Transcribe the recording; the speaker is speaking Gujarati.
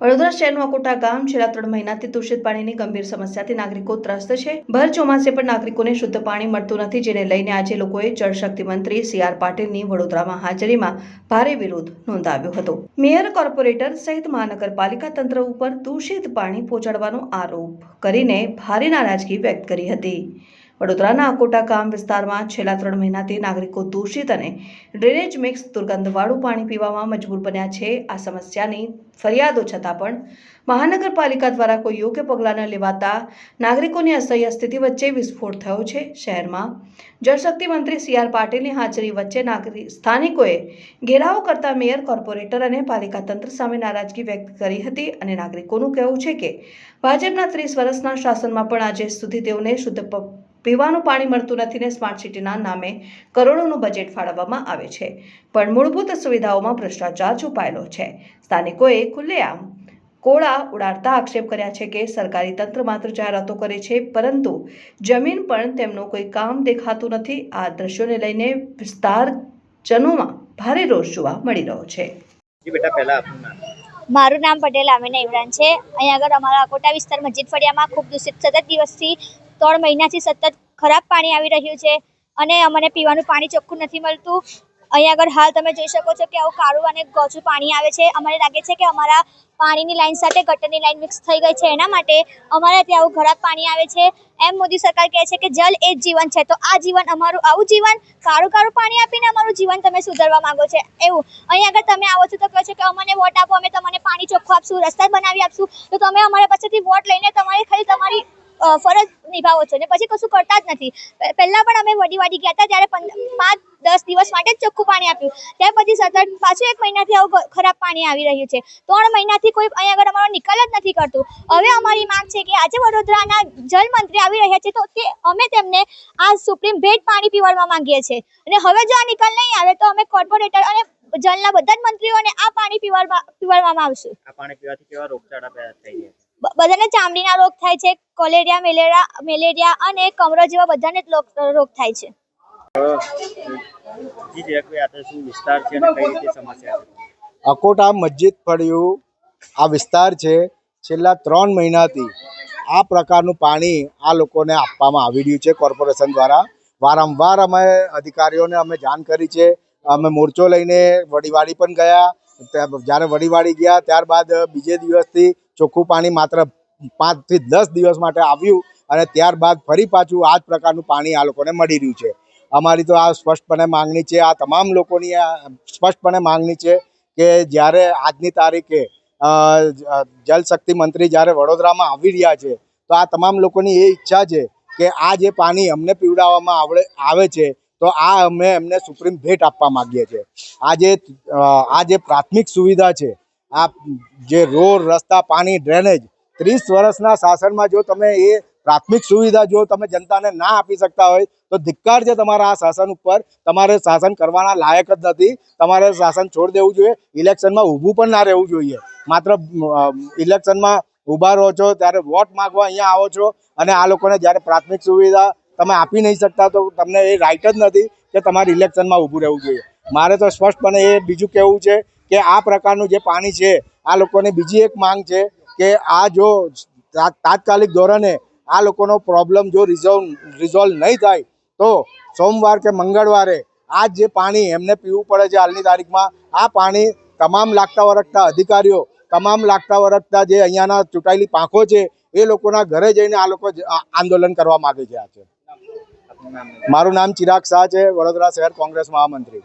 વડોદરા શહેરનું અકોટા ગામ છેલ્લા ત્રણ મહિનાથી દૂષિત પાણીની ગંભીર સમસ્યાથી નાગરિકો ત્રસ્ત છે. ભર ચોમાસે પણ નાગરિકોને શુદ્ધ પાણી મળતું નથી, જેને લઈને આજે લોકોએ જળશક્તિ મંત્રી સી આર પાટીલની વડોદરામાં હાજરીમાં ભારે વિરોધ નોંધાવ્યો હતો. મેયર, કોર્પોરેટર સહિત મહાનગરપાલિકા તંત્ર ઉપર દૂષિત પાણી પહોંચાડવાનો આરોપ કરીને ભારે નારાજગી વ્યક્ત કરી હતી. વડોદરાના અકોટા ગામ વિસ્તારમાં છેલ્લા ત્રણ મહિનાથી નાગરિકો દૂષિત અને ડ્રેનેજ મિક્સ દુર્ગંધવાળું પાણી પીવામાં મજબૂર બન્યા છે. આ સમસ્યાની ફરિયાદો છતાં પણ મહાનગરપાલિકા દ્વારા કોઈ યોગ્ય પગલાં ન લેવાતા નાગરિકોની અસહ્ય સ્થિતિ વચ્ચે વિસ્ફોટ થયો છે. શહેરમાં જળશક્તિ મંત્રી સી આર પાટીલની હાજરી વચ્ચે નાગરિક સ્થાનિકોએ ઘેરાવો કરતા મેયર, કોર્પોરેટર અને પાલિકા તંત્ર સામે નારાજગી વ્યક્ત કરી હતી અને નાગરિકોનું કહેવું છે કે ભાજપના ત્રીસ વર્ષના શાસનમાં પણ આજે સુધી તેઓને શુદ્ધ પીવાનું પાણી મળતું નથી ને સ્માર્ટ સિટીના નામે કરોડોનું બજેટ ફાળવવામાં આવે છે. પણ મૂળભૂત સુવિધાઓમાં ભ્રષ્ટાચાર છુપાયેલો છે. સ્થાનિકોએ ખુલ્લેઆમ કોળા ઉડાડતા આક્ષેપ કર્યા છે કે સરકારી તંત્ર માત્ર જાહેરાતો કરે છે, પરંતુ જમીન પણ તેમનું કોઈ કામ દેખાતું નથી. આ દ્રશ્યોને લઈને વિસ્તારજનોમાં ભારે રોષ જોવા મળી રહ્યો છે. બેટા, પહેલા આપનું નામ. મારું નામ પટેલ આમિના ઇમરાન છે. અહીંયા આગળ અમારા અકોટા વિસ્તાર મસ્જિદ ફળિયામાં ખૂબ દૂષિત સતત દિવસથી ત્રણ મહિનાથી સતત ખરાબ પાણી આવી રહ્યું છે અને અમને પીવાનું પાણી ચોખ્ખું નથી મળતું. અહીંયા આગળ હાલ તમે જોઈ શકો છો કે આવું કાળું અને ગોચું પાણી આવે છે. અમને લાગે છે કે અમારા પાણીની લાઈન સાથે ગટરની લાઈન મિક્સ થઈ ગઈ છે. એના માટે અમારે ત્યાં આવું ખરાબ પાણી આવે છે. એમ મોદી સરકાર કહે છે કે જલ એ જીવન છે. તો આ જીવન અમારું આવું જીવન, કાળું કાળું પાણી આપીને અમારું જીવન તમે સુધારવા માંગો છો. એવું. અહીંયા આગળ તમે આવો છો તો કહો છો કે અમને વોટ આપો, અમે તમને પાણી ચોખ્ખું આપશું, રસ્તા બનાવી આપશું. તો તમે અમારા પાસેથી વોટ લઈને તમારે ખાલી તમારી ફરજ નિભાવો છો ને પછી કશું કરતા જ નથી. પહેલાં પણ અમે વડી વાડી ગયા હતા ત્યારે પાંચ, દસ દિવસ માટે જ ચોખ્ખું પાણી આપ્યું. ત્યાર પછી સતત પાછું એક મહિનાથી આવું ખરાબ પાણી આવી રહ્યું છે. ત્રણ મહિનાથી કોઈ અહીંયા આગળ અમારો નિકાલ જ નથી કરતું. હવે અમારી માંગ છે કે આજે વડોદરાના જલ મંત્રી આવી રહ્યા છે તો તે, અમે તેમને આ સુપ્રીમ ભેટ પાણી પીવડવા માંગીએ છીએ. અને હવે જો આ નિકાલ નહીં આવે તો અમે કોર્પોરેટર અને જલના બધા જ મંત્રીઓને આ પાણી પીવડવા, પીવડવામાં આવશે. આ પાણી પીવાથી કેવા રોગચાળા થઈ બ- બધાને ચામડીના રોગ થાય છે કોલેરિયા મેલેરિયા મેલેરિયા અને કમરો જેવા બધાને જ લોક- રોગ થાય છે. છે જી જરાક ભાઈ આ શું વિસ્તાર છે અને કઈ રીતે સમસ્યા છે? અકોટા મસ્જિદ ફળિયું આ વિસ્તાર છે. છેલ્લા ત્રણ મહિનાથી આ પ્રકારનું પાણી આ લોકોને આપવામાં આવી રહ્યું છે કોર્પોરેશન દ્વારા. વારંવાર અમે અધિકારીઓને અમે જાણ કરી છે. અમે મોરચો લઈને વડીવાડી પણ ગયા. જ્યારે વડીવાડી ગયા, ત્યારબાદ બીજે દિવસથી ચોખ્ખું પાણી માત્ર પાંચથી દસ દિવસ માટે આવ્યું અને ત્યારબાદ ફરી પાછું આ જ પ્રકારનું પાણી આ લોકોને મળી રહ્યું છે. અમારી તો આ સ્પષ્ટપણે માંગણી છે, આ તમામ લોકોની સ્પષ્ટપણે માંગણી છે કે જ્યારે આજની તારીખે જલશક્તિ મંત્રી જ્યારે વડોદરામાં આવી રહ્યા છે, તો આ તમામ લોકોની એ ઈચ્છા છે કે આ જે પાણી અમને પીવડાવવામાં આવડે, આવે છે તો આ અમે એમને સુપ્રીમ ભેટ આપવા માગીએ છીએ. આ જે આ જે પ્રાથમિક સુવિધા છે, આ જે રોડ, રસ્તા, પાણી, ડ્રેનેજ, ત્રીસ વર્ષના શાસનમાં જો તમે એ પ્રાથમિક સુવિધા જો તમે જનતાને ના આપી શકતા હોય, તો ધિક્કાર છે તમારા આ શાસન ઉપર. તમારે શાસન કરવાના લાયક જ નથી. તમારે શાસન છોડ દેવું જોઈએ. ઇલેક્શનમાં ઊભું પણ ના રહેવું જોઈએ. માત્ર ઇલેક્શનમાં ઊભા રહો છો, ત્યારે વોટ માગવા અહીંયા આવો છો અને આ લોકોને જ્યારે પ્રાથમિક સુવિધા તમે આપી નહીં શકતા તો તમને એ રાઇટ જ નથી કે તમારે ઇલેક્શનમાં ઊભું રહેવું જોઈએ. મારે તો સ્પષ્ટપણે એ બીજું કહેવું છે કે આ પ્રકારનું જે પાણી છે, આ લોકોને બીજી એક માંગ છે કે આ જો તાત્કાલિક ધોરણે આ લોકોનો પ્રોબ્લેમ જો રિઝોલ્વ રિઝોલ્વ નહીં થાય, તો સોમવાર કે મંગળવારે આ જે પાણી એમને પીવું પડે છે હાલની તારીખમાં, આ પાણી તમામ લાગતા વરગતા અધિકારીઓ, તમામ લાગતા વરગતા જે અહીંયાના ચૂંટાયેલી પાંખો છે, એ લોકોના ઘરે જઈને આ લોકો આંદોલન કરવા માગે છે આ છે. આપનું નામ મારું નામ ચિરાગ શાહ છે વડોદરા શહેર કોંગ્રેસ મહામંત્રી.